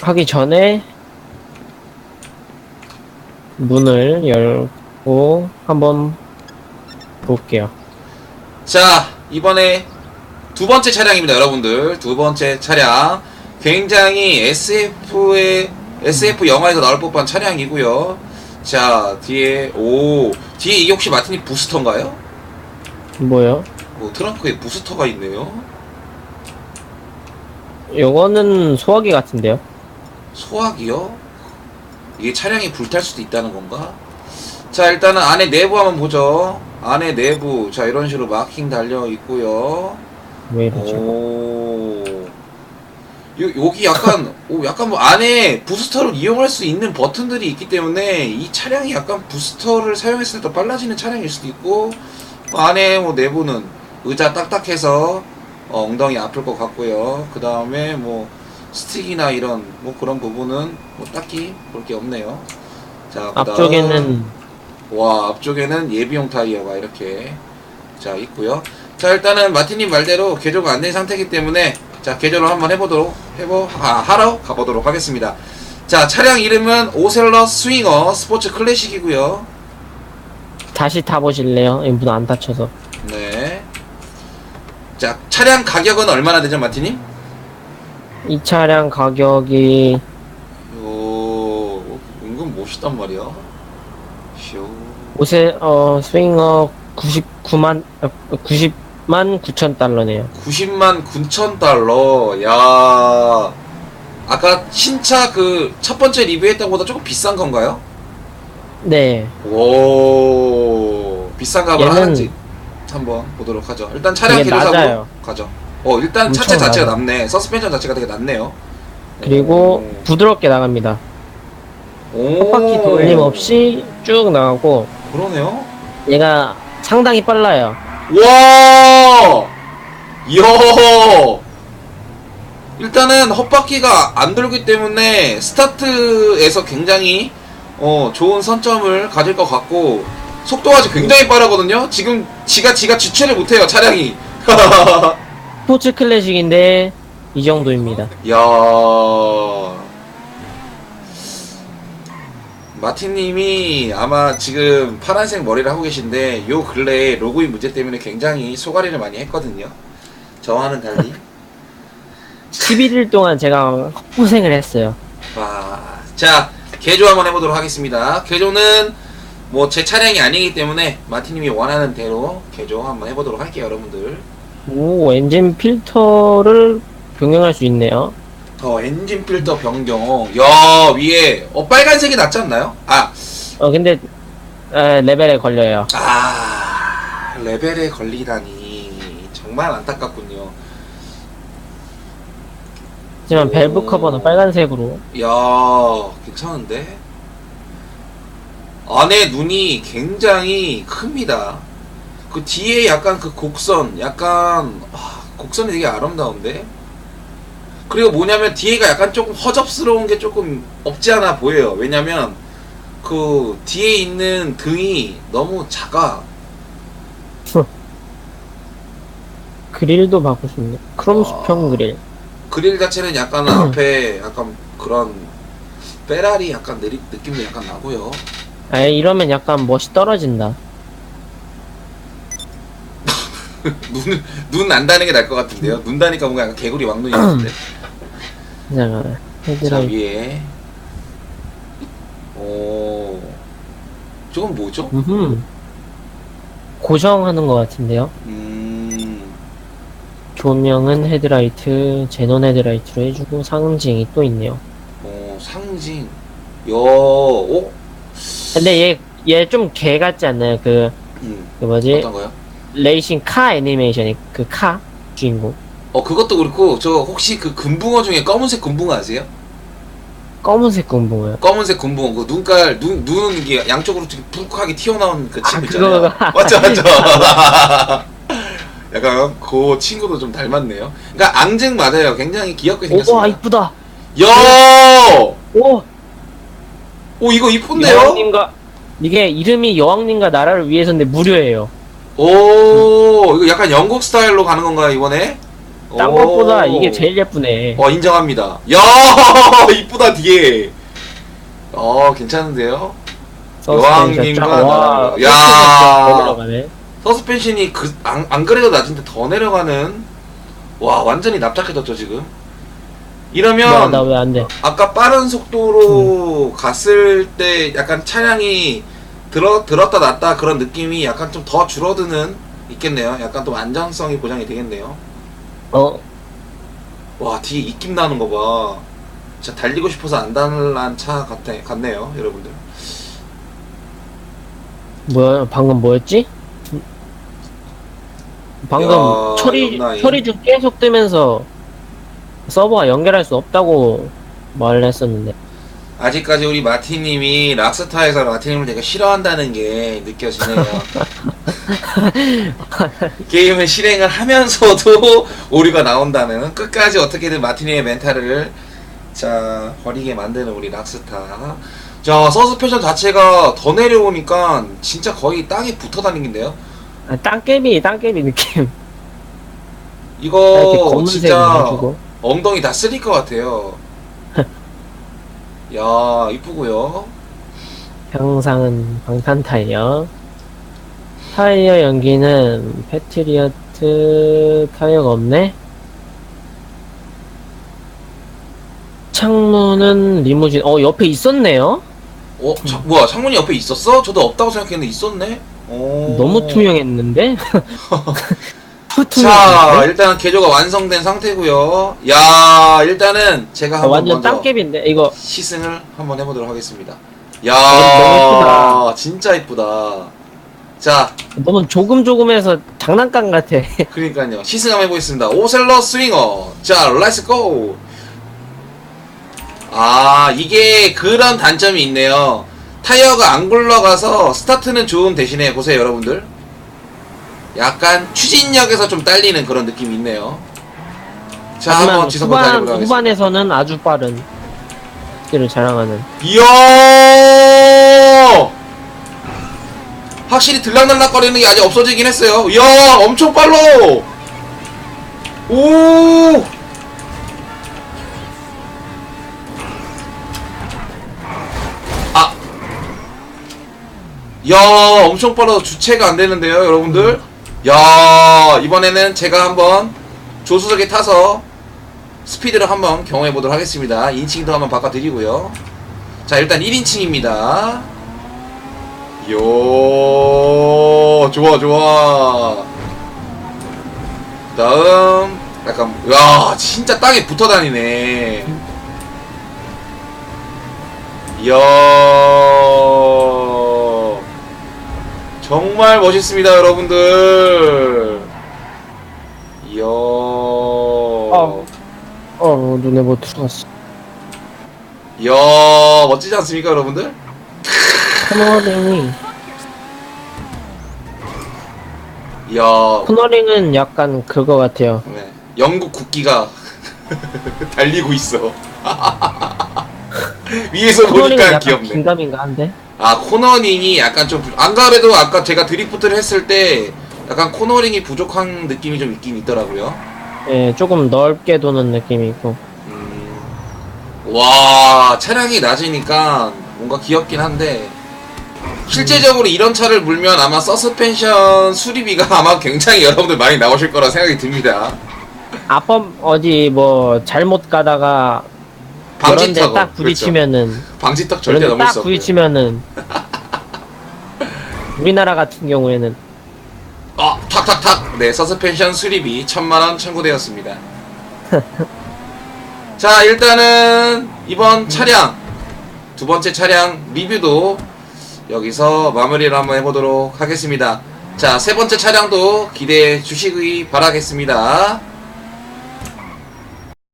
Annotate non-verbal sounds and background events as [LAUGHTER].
하기 전에 문을 열고 한번 볼게요. 자, 이번에 두 번째 차량입니다, 여러분들. 두 번째 차량. 굉장히 SF의, SF 영화에서 나올 법한 차량이고요. 자, 뒤에, 오, 뒤에 이게 혹시 마틴이 부스터인가요? 뭐요? 오, 트렁크에 부스터가 있네요. 요거는 소화기 같은데요. 소화기요? 이게 차량이 불탈 수도 있다는 건가? 자, 일단은 안에 내부 한번 보죠. 안에 내부. 자, 이런 식으로 마킹 달려 있고요. 왜 이러죠? 오. 요, 여기 약간, 오, 약간 뭐 안에 부스터를 이용할 수 있는 버튼들이 있기 때문에 이 차량이 약간 부스터를 사용했을 때더 빨라지는 차량일 수도 있고, 뭐 안에 뭐 내부는 의자 딱딱해서 어, 엉덩이 아플 것 같고요. 그 다음에 뭐 스틱이나 이런 뭐 그런 부분은 뭐 딱히 볼 게 없네요. 자, 그다음- 앞쪽에는 와 앞쪽에는 예비용 타이어가 이렇게 자 있고요 자 일단은 마티님 말대로 개조가 안 된 상태이기 때문에 자 개조를 한번 해보도록 해보 아, 하러 가보도록 하겠습니다 자 차량 이름은 오셀러 스윙어 스포츠 클래식이고요 다시 타보실래요? 이문안 닫혀서. 네 자 차량 가격은 얼마나 되죠 마티님? 이 차량 가격이 요 은근 멋있단 말이야 쇼 옷에 어 스윙어 99만 어, 90만 9천 달러네요. 90만 9천 달러. 야. 아까 신차 그 첫 번째 리뷰했던 것보다 조금 비싼 건가요? 네. 오. 비싼 값을 얘는 하는지 한번 보도록 하죠. 일단 차량 되게 낮아요. 가죠. 어, 일단 엄청 차체 자체가 낮아. 낮네. 서스펜션 자체가 되게 낮네요. 그리고 부드럽게 나갑니다. 오. 바퀴 돌림 없이 쭉 나가고 그러네요. 얘가 상당히 빨라요. 와! 이야! 일단은 헛바퀴가 안 돌기 때문에 스타트에서 굉장히 어, 좋은 선점을 가질 것 같고 속도가 지금 굉장히 빠르거든요. 지금 지가 지가 주체를 못해요 차량이. [LAUGHS] 스포츠 클래식인데 이 정도입니다. 야 마틴님이 아마 지금 파란색 머리를 하고 계신데 요 근래에 로그인 문제 때문에 굉장히 소가리를 많이 했거든요. 저와는 달리. [LAUGHS] 11일 동안 제가 고생을 했어요. 와, 자 개조 한번 해보도록 하겠습니다. 개조는 뭐 제 차량이 아니기 때문에 마틴님이 원하는 대로 개조 한번 해보도록 할게요, 여러분들. 오 엔진 필터를 변경할 수 있네요. 어 엔진 필터 변경. 야 위에 어 빨간색이 낫지 않나요? 아, 어 근데 에, 레벨에 걸려요. 아 레벨에 걸리다니 정말 안타깝군요. 하지만 오. 밸브 커버는 빨간색으로 야 괜찮은데 안에 눈이 굉장히 큽니다 그 뒤에 약간 그 곡선 약간 아, 곡선이 되게 아름다운데 그리고 뭐냐면 뒤에가 약간 조금 허접스러운 게 조금 없지 않아 보여요 왜냐면 그 뒤에 있는 등이 너무 작아 그릴도 수 있네. 크롬 아. 수평 그릴. 그릴 자체는 약간 앞에 약간 그런 페라리 약간 느리, 느낌도 약간 나고요 아 이러면 약간 멋이 떨어진다. [LAUGHS] 눈, 눈 안 다는 게 나을 것 같은데요? 눈 다니까 뭔가 약간 개구리 왕눈이 같은데. 자 자, 헤드라이트. 위에. 오. 저건 뭐죠? 음. 고정하는 것 같은데요. 음. 조명은 헤드라이트, 제논 헤드라이트로 해주고 상징이 또 있네요. 어, 상징. 야, 오? 근데 얘 얘 좀 개 같지 않나요? 그, 음. 그 뭐지? 어떤 거요? 레이싱 카 애니메이션이 그 카 주인공. 어, 그것도 그렇고, 저 혹시 그 금붕어 중에 검은색 금붕어 아세요? 검은색 금붕어요. 검은색 금붕어. 그 눈깔, 눈, 눈 이게 양쪽으로 이렇게 푹하게 튀어나온 그 친구 아, 있잖아요. 그거가- [LAUGHS] 맞죠, 맞죠. [LAUGHS] 약간 그 친구도 좀 닮았네요. 그러니까 앙증 맞아요. 굉장히 귀엽게 오, 생겼습니다. 와 이쁘다. 야! 오, 오 이거 이쁜데요? 여왕님과 이게 이름이 여왕님과 나라를 위해서인데 무료예요. 오 이거 약간 영국 스타일로 가는 건가요 이번에? 딴 오. 것보다 이게 제일 예쁘네. 어 인정합니다. 야 [LAUGHS] 이쁘다 뒤에. 어 괜찮은데요? 여왕님과 와, 나라가- 야. 올라가네. 서스펜션이 그, 안, 안 그래도 낮은데 더 내려가는 와 완전히 납작해졌죠 지금. 이러면 나왜 안 돼? 아까 빠른 속도로 갔을 때 약간 차량이 들어 들었다 놨다 그런 느낌이 약간 좀 더 줄어드는 있겠네요. 약간 좀 안전성이 보장이 되겠네요. 어, 와 뒤에 입김 나는 거 봐. 진짜 달리고 싶어서 안 달란 차 같네, 같네요, 여러분들. 뭐야? 방금 뭐였지? 방금 야, 처리. 처리 중 계속 뜨면서 서버가 연결할 수 없다고 말을 했었는데. 아직까지 우리 마티님이 락스타에서 마티님을 되게 싫어한다는 게 느껴지네요. [LAUGHS] 게임을 실행을 하면서도 오류가 나온다는 끝까지 어떻게든 마티님의 멘탈을 자 버리게 만드는 우리 락스타. 자 서스펜션 자체가 더 내려오니까 진짜 거의 땅에 붙어 다니는데요. 아, 땅개비 땅개비 느낌. 이거 검은색 진짜 해주고. 엉덩이 다 쓰릴 것 같아요. 야 이쁘고요. 형상은 방탄 타이어. 타이어 연기는 패트리어트 타이어가 없네. 창문은 리무진. 어 옆에 있었네요. 어, 자, 뭐야, 창문이 옆에 있었어? 저도 없다고 생각했는데 있었네? 오. 너무 투명했는데. [LAUGHS] 자, 투명했는데? 일단 개조가 완성된 상태고요 야, 일단은 제가 어, 한번 완전 먼저 땅개비인데 이거 시승을 한번 해보도록 하겠습니다. 너무 야, 예쁘다. 진짜 이쁘다. 자, 너무 조금 조금해서 장난감 같아. [LAUGHS] 그러니까요. 시승 한번 해보겠습니다. 오셀러 스윙어. 자, 렛츠 고! 아, 이게 그런 단점이 있네요. 타이어가 안 굴러가서 스타트는 좋은 대신에 보세요, 여러분들. 약간 추진력에서 좀 딸리는 그런 느낌이 있네요. 자, 한번 하지만 후반 달려보도록 하겠습니다. 후반에서는 아주 빠른 스킬을 자랑하는. 이야! 확실히 들락날락거리는 게 아직 없어지긴 했어요. 이야, 엄청 빨라! 오! 아! 야, 엄청 빨라서 주체가 안 되는데요, 여러분들? 야, 이번에는 제가 한번 조수석에 타서 스피드를 한번 경험해 보도록 하겠습니다. 인칭도 한번 바꿔드리고요. 자, 일단 1인칭입니다. 요, 좋아, 좋아. 다음, 약간, 야, 진짜 땅에 붙어 다니네. 이야, 정말 멋있습니다, 여러분들. 이야, 어. 어 눈에 뭐 들어갔어. 이야, 멋지지 않습니까, 여러분들? 코너링이 이야, 코너링은 약간 그거 같아요. 네. 영국 국기가 [LAUGHS] 달리고 있어. [LAUGHS] [LAUGHS] 위에서 코너링은 보니까 귀엽네. 긴가민가 한데. 아 코너링이 약간 좀, 안 그래도 아까 제가 드리프트를 했을 때 약간 코너링이 부족한 느낌이 좀 있긴 있더라고요. 예, 조금 넓게 도는 느낌이 있고. 음, 와, 차량이 낮으니까 뭔가 귀엽긴 한데, 실제적으로 이런 차를 물면 아마 서스펜션 수리비가 [LAUGHS] 아마 굉장히 여러분들 많이 나오실 거라 생각이 듭니다. 앞범 어디 뭐 잘못 가다가 방지턱. 데딱 부딪히면은 방지턱 절대 그런 넘을 수 없고요. 부딪히면은 [LAUGHS] 우리나라 같은 경우에는 어, 탁탁탁. 네, 서스펜션 수리비 천만 원 청구되었습니다. [LAUGHS] 자, 일단은 이번 차량 두 번째 차량 리뷰도 여기서 마무리를 한번 해보도록 하겠습니다. 자, 세 번째 차량도 기대해 주시기 바라겠습니다.